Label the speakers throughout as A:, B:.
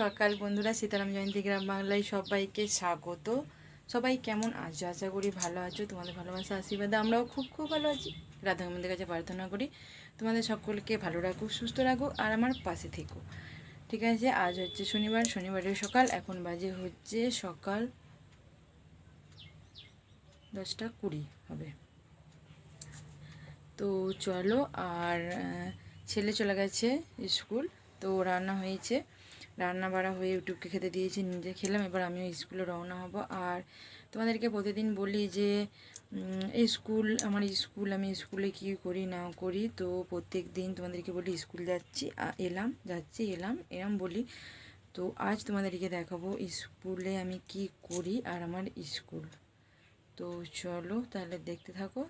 A: সকাল বন্ধুরা, সীতারাম জয়ন্তী গ্রাম বাংলায় সবাইকে স্বাগত। সবাই কেমন আছো? আশা করি ভালো আছো। তোমাদের ভালোবাসা, আশীর্বাদে আমরাও খুব খুব ভালো আছি। রাধা কাছে প্রার্থনা করি, তোমাদের সকলকে ভালো রাখুক, সুস্থ রাখুক, আর আমার পাশে থেকো। ঠিক আছে, আজ হচ্ছে শনিবার, শনিবারের সকাল, এখন বাজে হচ্ছে সকাল দশটা কুড়ি হবে। তো চলো, আর ছেলে চলে গেছে স্কুল, তো রান্না হয়েছে। রান্না বাড়া হয়ে ইউটিউবকে খেতে দিয়েছি, নিজে খেলাম, এবার আমিও স্কুলে রওনা হব। আর তোমাদেরকে প্রতিদিন বলি যে স্কুল, আমার স্কুল, আমি স্কুলে কি করি, না করি, তো প্রত্যেক দিন তোমাদেরকে বলি, স্কুল যাচ্ছি এলাম যাচ্ছি, এলাম, এরম বলি। তো আজ তোমাদেরকে দেখাবো স্কুলে আমি কি করি আর আমার স্কুল। তো চলো তাহলে দেখতে থাকো,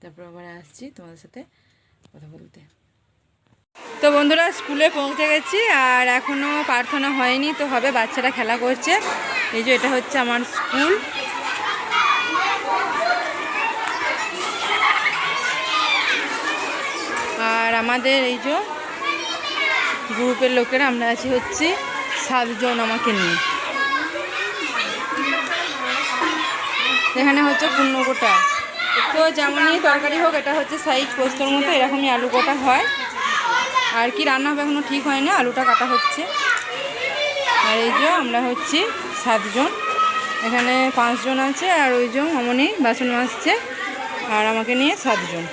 A: তারপর আবার আসছি তোমাদের সাথে কথা বলতে। তো বন্ধুরা, স্কুলে পৌঁছে গেছি আর এখনও প্রার্থনা হয়নি, তো হবে, বাচ্চারা খেলা করছে। এই যে এটা হচ্ছে আমার স্কুল। আর আমাদের এই যে গ্রুপের লোকেরা, আমরা আছি হচ্ছে সাতজন আমাকে নিয়ে। এখানে হচ্ছে পূর্ণ গোটা তো যেমনই তরকারি হোক, এটা হচ্ছে সাইজ পোস্তর মতো, এরকমই আলু গোটা হয়। আর কি রান্না হবে এখনও ঠিক হয় না আলুটা কাটা হচ্ছে। আর এই যে আমরা হচ্ছি সাতজন। এখানে পাঁচজন আছে আর ওই যে অমনি বাসন মাজছে আর আমাকে নিয়ে সাতজন।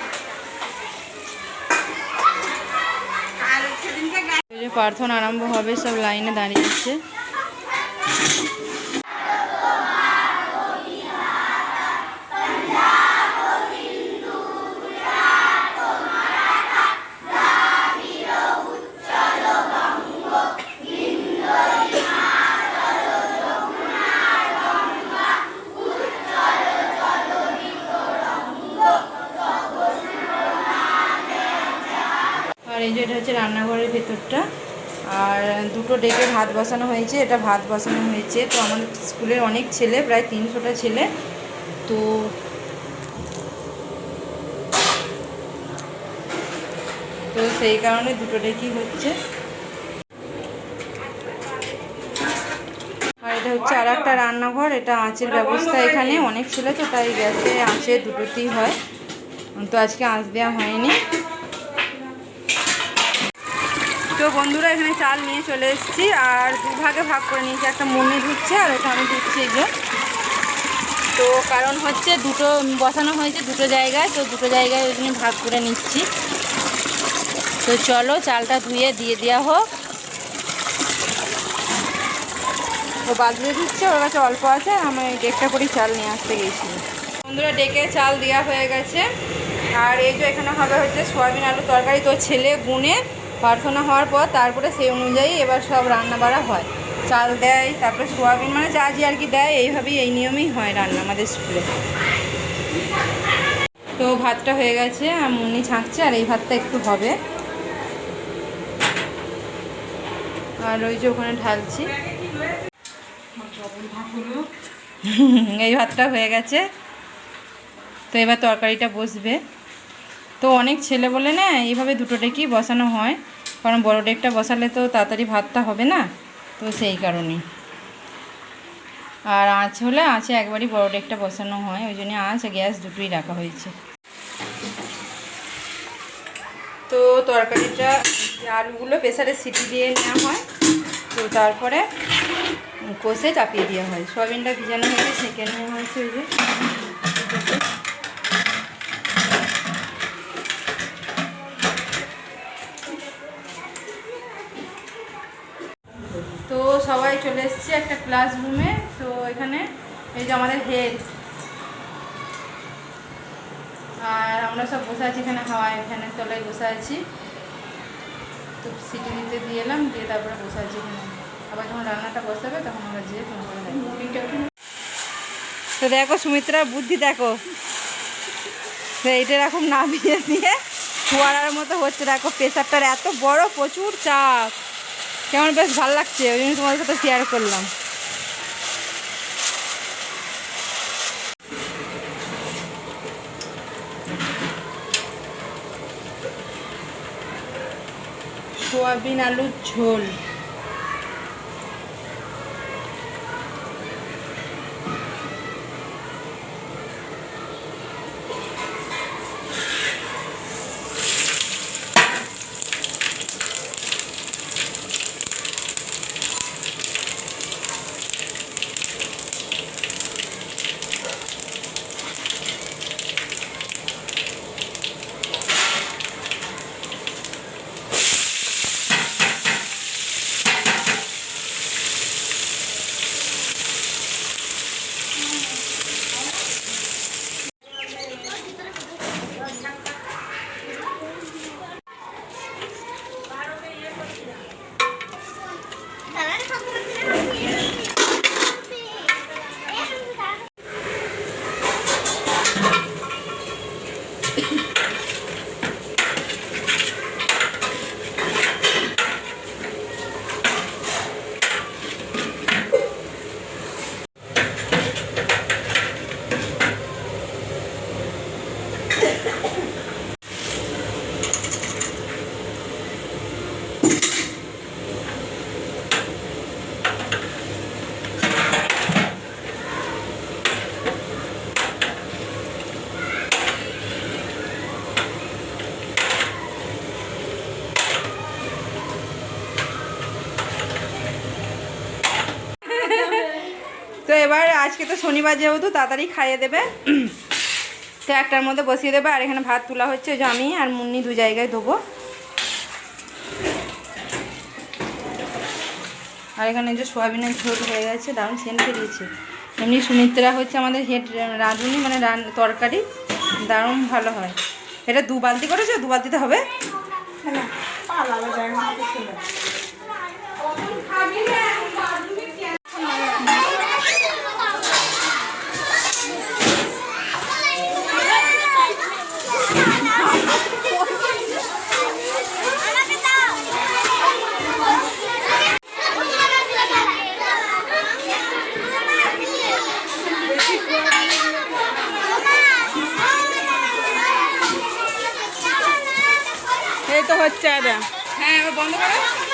A: প্রার্থনা আরম্ভ হবে, সব লাইনে দাঁড়িয়ে ভেতরটা। আর দুটো ডেকে ভাত বসানো হয়েছে, এটা ভাত বসানো হয়েছে। তো আমাদের স্কুলের অনেক ছেলে, প্রায় তিনশোটা ছেলে। তো তো সেই কারণে দুটো ডেকই হচ্ছে। আর এটা হচ্ছে আর একটা রান্নাঘর, এটা আঁচের ব্যবস্থা এখানে। অনেক ছেলে তো তাই গ্যাসে আঁচে দুটোতেই হয়। তো আজকে আঁচ দেওয়া হয়নি। তো বন্ধুরা এখানে চাল নিয়ে চলে এসেছি আর দুভাগে ভাগ করে নিয়েছি। একটা মনে ঢুকছে আর ওটা আমি এই যে। তো কারণ হচ্ছে দুটো বসানো হয়েছে দুটো জায়গায়, তো দুটো জায়গায় ওই জন্য ভাগ করে নিচ্ছি। তো চলো চালটা ধুয়ে দিয়ে দেওয়া হোক। ও বাদলে দিচ্ছে ওর কাছে অল্প আছে, আমি ডেকটা করি, চাল নিয়ে আসতে গেছি। বন্ধুরা ডেকে চাল দেওয়া হয়ে গেছে। আর এই যে এখানে হবে হচ্ছে সয়াবিন আলু তরকারি, তো ছেলে গুনে প্রার্থনা হওয়ার পর তারপরে সেই অনুযায়ী এবার সব রান্না বাড়া হয়। চাল দেয়, তারপরে সোয়াবিন মানে যা যে আর কি দেয়, এইভাবেই, এই নিয়মেই হয় রান্না আমাদের স্কুলে। তো ভাতটা হয়ে গেছে, আর মুন্নি ছাঁকছে, আর এই ভাতটা একটু হবে। আর ওই যে ওখানে ঢালছি। এই ভাতটা হয়ে গেছে। তো এবার তরকারিটা বসবে। তো অনেক ছেলে বলে না, এইভাবে দুটো ডেকই বসানো হয়। কারণ বড় ডেকটা বসালে তো তাড়াতাড়ি ভাতটা হবে না, তো সেই কারণেই আর আঁচ হলে আঁচে একবারই বড় ডেকটা বসানো হয়, ওই জন্য আঁচ গ্যাস দুটোই রাখা হয়েছে। তো তরকারিটা আলুগুলো প্রেসারে সিটি দিয়ে নেওয়া হয়, তো তারপরে কষে চাপিয়ে দেওয়া হয়। সয়াবিনটা ভিজানো হয়েছে ছেঁকে নেওয়া হয়েছে ওই যে তো সবাই চলে এসেছি একটা ক্লাসরুমে তো এখানে এই যে আমাদের হেড আর আমরা সব বসে আছি এখানে হাওয়ায় ফ্যানের তলায় বসে আছি। তো সিটি দিতে দিয়ে এলাম, দিয়ে তারপরে বসে আছি এখানে। আবার যখন রান্নাটা বসাবে, তখন আমরা যেয়ে তোমাকে দেখব। তো দেখো সুমিত্রার বুদ্ধি দেখো। এইটা এরকম নামিয়ে দিয়ে ফোয়ারার মতো হচ্ছে। দেখো প্রেশারটার এত বড় প্রচুর চাপ। কেমন বেশ ভালো লাগছে, ওই জন্য তোমাদের সাথে শেয়ার করলাম। সোয়াবিন আলুর ঝোল। আজকে তো শনিবার যেহেতু, তাড়াতাড়ি খাইয়ে দেবে। তো একটার মধ্যে বসিয়ে দেবে, আর এখানে ভাত তোলা হচ্ছে যে আমি আর মুন্নি দু জায়গায় দেবো আর এখানে যে সোয়াবিনের ঝোল হয়ে গেছে, দারুণ সেন্ট বেরিয়েছে। এমনি সুমিত্রা হচ্ছে আমাদের হেড রাঁধুনি মানে তরকারি, দারুণ ভালো হয়। এটা দু বালতি করেছ? দু বালতিতে হবে?
B: হচ্ছে দাদা
A: হ্যাঁ বন্ধ করো।